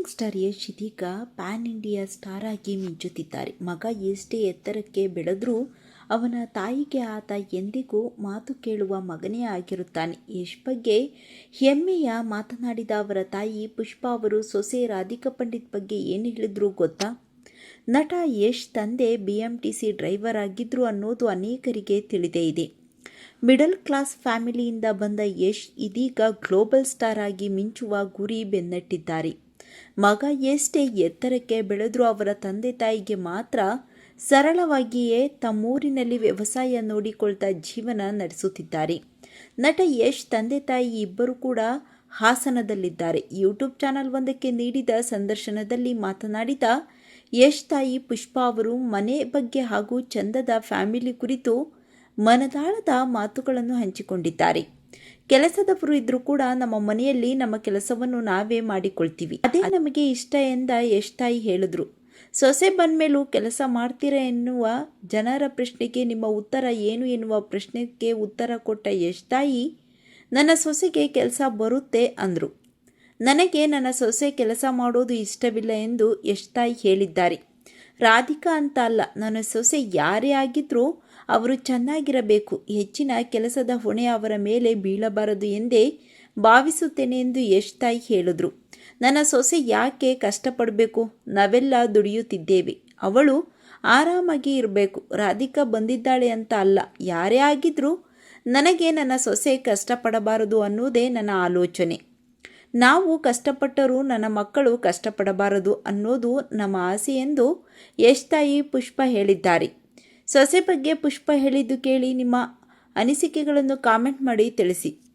Rising star Yash ಇದೀಗ PAN India star ಆಗಿ ಮಿಂಚುತ್ತಿದ್ದಾರೆ. ಮಗ ಎಷ್ಟೇ ಎತ್ತರಕ್ಕೆ ಬೆಳೆದರೂ ಅವನ ತಾಯಿಗೆ ಆತ ಎಂದಿಗೂ ಮಾತು ಕೇಳುವ ಮಗನೇ ಆಗಿರುತ್ತಾನೆ. ಯಶ್ ಬಗ್ಗೆ ಹೆಮ್ಮೆಯ ಮಾತನಾಡಿದ ಅವರ ತಾಯಿ ಪುಷ್ಪಾ ಅವರು, ಸೊಸೆ ರಾಧಿಕಾ ಪಂಡಿತ್ ಬಗ್ಗೆ ಏನು ಹೇಳಿದ್ರು ಗೊತ್ತಾ? ನಟ ಯಶ್ ತಂದೆ B M T C driver ಆಗಿದ್ರು ಅನ್ನೋದು ಅನೇಕರಿಗೆ ತಿಳಿದೇ ಇದೆ. ಮಿಡಲ್ ಕ್ಲಾಸ್ ಫ್ಯಾಮಿಲಿಯಿಂದ ಬಂದ ಯಶ್ ಇದೀಗ ಗ್ಲೋಬಲ್ ಸ್ಟಾರ್ ಆಗಿ ಮಿಂಚುವ ಗುರಿ ಬೆನ್ನಟ್ಟಿದ್ದಾರೆ. ಮಗ ಎಷ್ಟೇ ಎತ್ತರಕ್ಕೆ ಬೆಳೆದರೂ ಅವರ ತಂದೆ ತಾಯಿಗೆ ಮಾತ್ರ ಸರಳವಾಗಿಯೇ ತಮ್ಮೂರಿನಲ್ಲಿ ವ್ಯವಸಾಯ ನೋಡಿಕೊಳ್ತಾ ಜೀವನ ನಡೆಸುತ್ತಿದ್ದಾರೆ. ನಟ ಯಶ್ ತಂದೆ ತಾಯಿ ಇಬ್ಬರು ಕೂಡ ಹಾಸನದಲ್ಲಿದ್ದಾರೆ. ಯೂಟ್ಯೂಬ್ ಚಾನಲ್ ಒಂದಕ್ಕೆ ನೀಡಿದ ಸಂದರ್ಶನದಲ್ಲಿ ಮಾತನಾಡಿದ ಯಶ್ ತಾಯಿ ಪುಷ್ಪಾ ಅವರು, ಮನೆ ಬಗ್ಗೆ ಹಾಗೂ ಚಂದದ ಫ್ಯಾಮಿಲಿ ಕುರಿತು ಮನದಾಳದ ಮಾತುಗಳನ್ನು ಹಂಚಿಕೊಂಡಿದ್ದಾರೆ. ಕೆಲಸದವರು ಇದ್ರೂ ಕೂಡ ನಮ್ಮ ಮನೆಯಲ್ಲಿ ನಮ್ಮ ಕೆಲಸವನ್ನು ನಾವೇ ಮಾಡಿಕೊಳ್ತೀವಿ. ಅದೇ ನಮಗೆ ಇಷ್ಟ ಎಂದ ಎಷ್ಟಾಯಿ ಹೇಳಿದ್ರು. ಸೊಸೆ ಬಂದಮೇಲೂ ಕೆಲಸ ಮಾಡ್ತೀರಾ ಎನ್ನುವ ಜನರ ಪ್ರಶ್ನೆಗೆ ನಿಮ್ಮ ಉತ್ತರ ಏನು ಎನ್ನುವ ಪ್ರಶ್ನೆಗೆ ಉತ್ತರ ಕೊಟ್ಟ ಎಷ್ಟಾಯಿ, ನನ್ನ ಸೊಸೆಗೆ ಕೆಲಸ ಬರುತ್ತೆ ಅಂದರು. ನನಗೆ ನನ್ನ ಸೊಸೆ ಕೆಲಸ ಮಾಡೋದು ಇಷ್ಟವಿಲ್ಲ ಎಂದು ಎಷ್ಟಾಯಿ ಹೇಳಿದ್ದಾರೆ. ರಾಧಿಕಾ ಅಂತ ಅಲ್ಲ. ನನ್ನ ಸೊಸೆ ಯಾರೇ ಆಗಿದ್ರೂ ಅವರು ಚೆನ್ನಾಗಿರಬೇಕು. ಹೆಚ್ಚಿನ ಕೆಲಸದ ಹೊಣೆ ಅವರ ಮೇಲೆ ಬೀಳಬಾರದು ಎಂದೇ ಭಾವಿಸುತ್ತೇನೆ ಎಂದು ಯಶ್ ತಾಯಿ ಹೇಳಿದ್ರು. ನನ್ನ ಸೊಸೆ ಯಾಕೆ ಕಷ್ಟಪಡಬೇಕು? ನಾವೆಲ್ಲ ದುಡಿಯುತ್ತಿದ್ದೇವೆ. ಅವಳು ಆರಾಮಾಗಿ ಇರಬೇಕು. ರಾಧಿಕಾ ಬಂದಿದ್ದಾಳೆ ಅಂತ ಅಲ್ಲ. ಯಾರೇ ಆಗಿದ್ರೂ ನನಗೆ ನನ್ನ ಸೊಸೆ ಕಷ್ಟಪಡಬಾರದು ಅನ್ನೋದೇ ನನ್ನ ಆಲೋಚನೆ. ನಾವು ಕಷ್ಟಪಟ್ಟರೂ ನನ್ನ ಮಕ್ಕಳು ಕಷ್ಟಪಡಬಾರದು ಅನ್ನೋದು ನಮ್ಮ ಆಸೆ ಎಂದು ಯಶ್ ತಾಯಿ ಪುಷ್ಪ ಹೇಳಿದ್ದಾರೆ. ಸೊಸೆ ಬಗ್ಗೆ ಪುಷ್ಪ ಹೇಳಿದ್ದು ಕೇಳಿ ನಿಮ್ಮ ಅನಿಸಿಕೆಗಳನ್ನು ಕಾಮೆಂಟ್ ಮಾಡಿ ತಿಳಿಸಿ.